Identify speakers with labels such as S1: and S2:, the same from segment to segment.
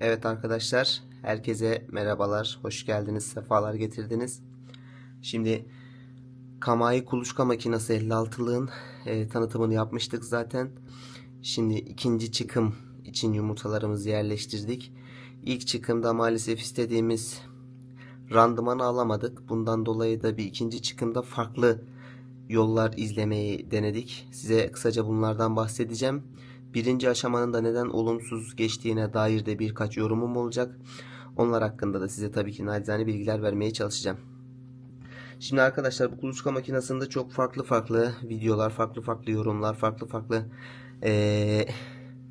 S1: Evet arkadaşlar, herkese merhabalar, hoş geldiniz, sefalar getirdiniz. Şimdi Kamai kuluçka makinesi 56'lığın e, tanıtımını yapmıştık zaten. Şimdi ikinci çıkım için yumurtalarımızı yerleştirdik. İlk çıkımda maalesef istediğimiz randımanı alamadık. Bundan dolayı da bir ikinci çıkımda farklı yollar izlemeyi denedik. Size kısaca bunlardan bahsedeceğim. Birinci aşamanın da neden olumsuz geçtiğine dair de birkaç yorumum olacak. Onlar hakkında da size tabii ki nacizane bilgiler vermeye çalışacağım. Şimdi arkadaşlar bu kuluçka makinesinde çok farklı farklı videolar, farklı farklı yorumlar, farklı farklı eee,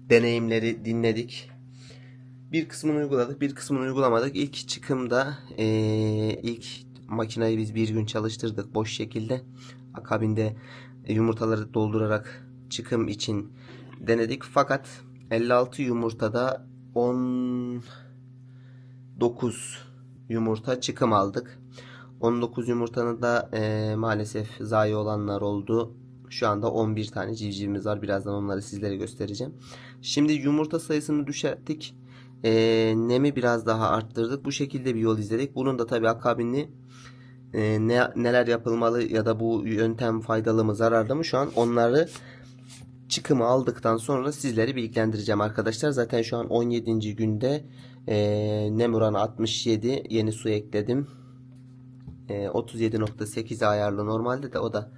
S1: deneyimleri dinledik. Bir kısmını uyguladık, bir kısmını uygulamadık. İlk çıkımda eee, ilk makineyi biz bir gün çalıştırdık boş şekilde. Akabinde yumurtaları doldurarak çıkım için denedik. Fakat 56 yumurtada 19 yumurta çıkım aldık. 19 yumurtanın da eee, maalesef zayi olanlar oldu. Şu anda 11 tane civcivimiz var. Birazdan onları sizlere göstereceğim. Şimdi yumurta sayısını düşürttük. Eee, nemi biraz daha arttırdık. Bu şekilde bir yol izledik. Bunun da tabii akabini e, ne, neler yapılmalı ya da bu yöntem faydalı mı zararlı mı şu an onları çıkımı aldıktan sonra sizleri bilgilendireceğim arkadaşlar. Zaten şu an 17. günde e, nem oranı 67 yeni su ekledim. E, 37.8 ayarlı normalde de o da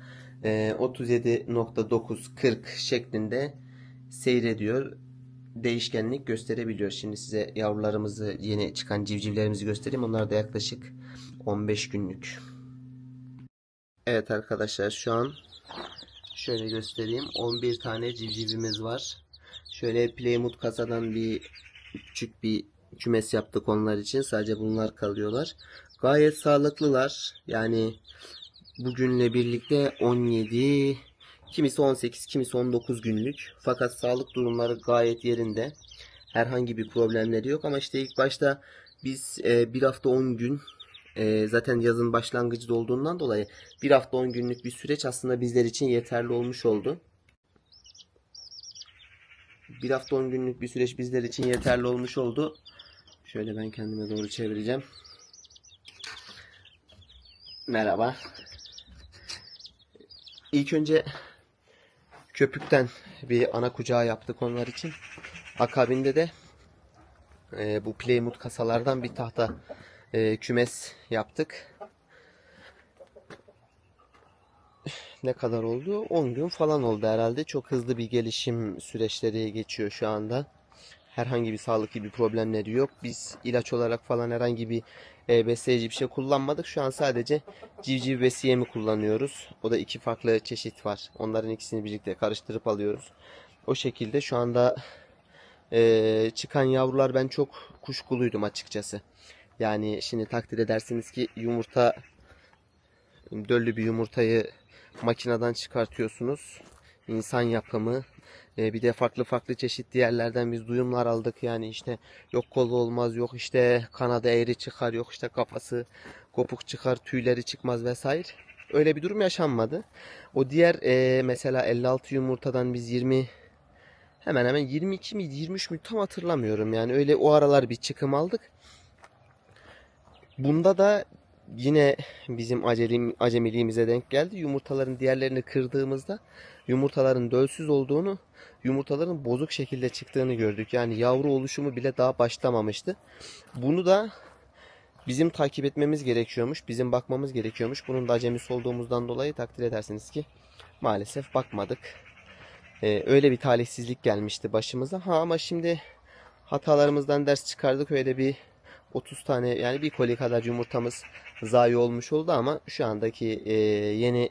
S1: e, 37.9 40 şeklinde seyrediyor. Değişkenlik gösterebiliyor. Şimdi size yavrularımızı yeni çıkan civcivlerimizi göstereyim. Onlar da yaklaşık 15 günlük. Evet arkadaşlar şu an şöyle göstereyim. 11 tane civcivimiz var. Şöyle Plymouth kasadan bir küçük bir kümes yaptık onlar için. Sadece bunlar kalıyorlar. Gayet sağlıklılar. Yani bugünle birlikte 17 kimisi 18 kimisi 19 günlük. Fakat sağlık durumları gayet yerinde. Herhangi bir problemleri yok ama işte ilk başta biz e, bir hafta 10 gün e, zaten yazın başlangıcı da olduğundan dolayı bir hafta 10 günlük bir süreç aslında bizler için yeterli olmuş oldu. Bir hafta 10 günlük bir süreç bizler için yeterli olmuş oldu. Şöyle ben kendime doğru çevireceğim. Merhaba. İlk önce köpükten bir ana kucağı yaptık onlar için. Akabinde de e, bu Plymouth kasalardan bir tahta e, kümes yaptık. Ne kadar oldu? 10 gün falan oldu herhalde. Çok hızlı bir gelişim süreçleri geçiyor şu anda. Herhangi bir sağlıklı bir problemleri yok. Biz ilaç olarak falan herhangi bir e, besleyici bir şey kullanmadık. Şu an sadece civciv besiyemi kullanıyoruz. O da iki farklı çeşit var. Onların ikisini birlikte karıştırıp alıyoruz. O şekilde şu anda e, çıkan yavrular ben çok kuşkuluydum açıkçası. Yani şimdi takdir edersiniz ki yumurta döllü bir yumurtayı makineden çıkartıyorsunuz. İnsan yapımı. Ee, bir de farklı farklı çeşitli yerlerden biz duyumlar aldık. Yani işte yok kolu olmaz, yok işte kanadı eğri çıkar, yok işte kafası kopuk çıkar, tüyleri çıkmaz vesaire. Öyle bir durum yaşanmadı. O diğer e, mesela 56 yumurtadan biz 20 hemen hemen 22 miydi 23 mü tam hatırlamıyorum. Yani öyle o aralar bir çıkım aldık. Bunda da yine bizim acelim, acemiliğimize denk geldi. Yumurtaların diğerlerini kırdığımızda yumurtaların dölsüz olduğunu, yumurtaların bozuk şekilde çıktığını gördük. Yani yavru oluşumu bile daha başlamamıştı. Bunu da bizim takip etmemiz gerekiyormuş, bizim bakmamız gerekiyormuş. Bunun da acemisi olduğumuzdan dolayı takdir edersiniz ki maalesef bakmadık. Ee, öyle bir talihsizlik gelmişti başımıza. Ha ama şimdi hatalarımızdan ders çıkardık. Öyle bir 30 tane yani bir koli kadar yumurtamız zayi olmuş oldu ama şu andaki e, yeni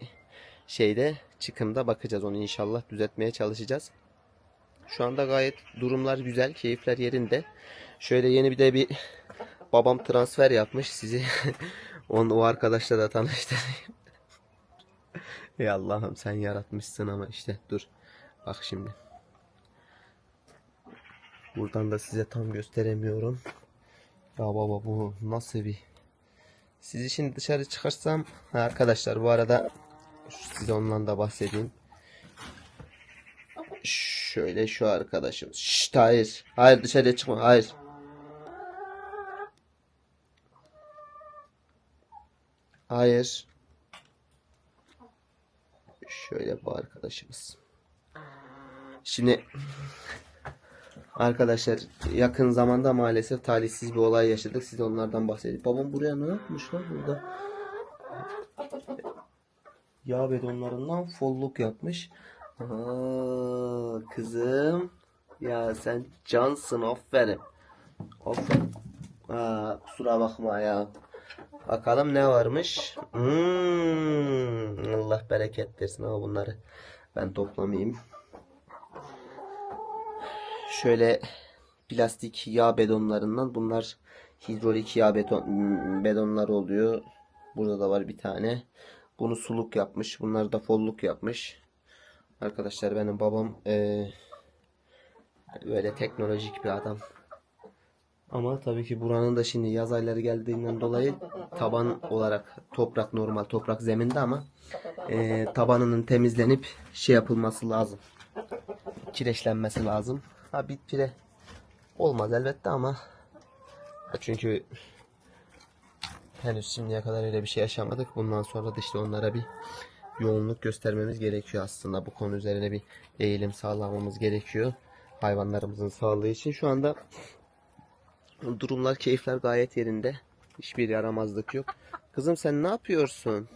S1: şeyde çıkımda bakacağız onu inşallah düzeltmeye çalışacağız. Şu anda gayet durumlar güzel, keyifler yerinde. Şöyle yeni bir de bir babam transfer yapmış sizi onu o arkadaşla da tanıştırayım. Ey Allah'ım sen yaratmışsın ama işte dur. Bak şimdi. Buradan da size tam gösteremiyorum. Ya baba bu nasıl bir... Sizi şimdi dışarı çıkarsam... Ha, arkadaşlar bu arada size ondan da bahsedeyim. Şöyle şu arkadaşım. Şşt hayır. Hayır dışarıya çıkma. Hayır. Hayır. Şöyle bu arkadaşımız. Şimdi arkadaşlar yakın zamanda maalesef talihsiz bir olay yaşadık. Size onlardan bahsedeyim. Babam buraya ne yapmış lan burada? Yağ betonlarından folluk yapmış. Aa, kızım. Ya sen cansın aferin. Aferin. Aa, kusura bakma ya. Bakalım ne varmış. Hmm, Allah bereket versin ama bunları ben toplamayayım. Şöyle plastik yağ bedonlarından bunlar hidrolik yağ beton bedonlar oluyor. Burada da var bir tane. Bunu suluk yapmış. Bunlar da folluk yapmış. Arkadaşlar benim babam eee, böyle teknolojik bir adam. Ama tabii ki buranın da şimdi yaz ayları geldiğinden dolayı taban olarak toprak normal toprak zeminde ama eee, tabanının temizlenip şey yapılması lazım. Kireçlenmesi lazım. Ha bit pire olmaz elbette ama çünkü henüz şimdiye kadar öyle bir şey yaşamadık. Bundan sonra da işte onlara bir yoğunluk göstermemiz gerekiyor aslında. Bu konu üzerine bir eğilim sağlamamız gerekiyor. Hayvanlarımızın sağlığı için. Şu anda durumlar, keyifler gayet yerinde. Hiçbir yaramazlık yok. Kızım sen ne yapıyorsun?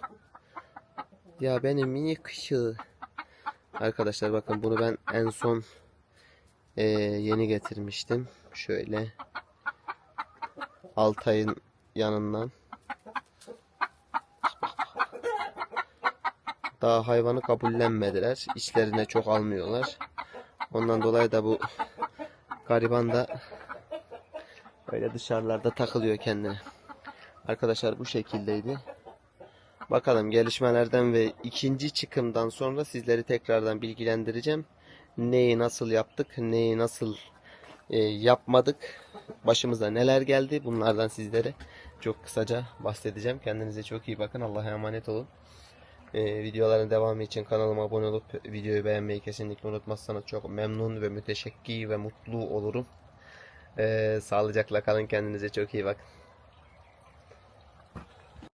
S1: Ya benim minik kışı. Arkadaşlar bakın bunu ben en son eee, yeni getirmiştim. Şöyle Altay'ın yanından. Daha hayvanı kabullenmediler. İçlerine çok almıyorlar. Ondan dolayı da bu gariban da öyle dışarılarda takılıyor kendine. Arkadaşlar bu şekildeydi. Bakalım gelişmelerden ve ikinci çıkımdan sonra sizleri tekrardan bilgilendireceğim. Neyi nasıl yaptık, neyi nasıl e, yapmadık, başımıza neler geldi bunlardan sizlere çok kısaca bahsedeceğim. Kendinize çok iyi bakın. Allah'a emanet olun. E, videoların devamı için kanalıma abone olup videoyu beğenmeyi kesinlikle unutmazsanız çok memnun ve müteşekkir ve mutlu olurum. E, sağlıcakla kalın. Kendinize çok iyi bakın.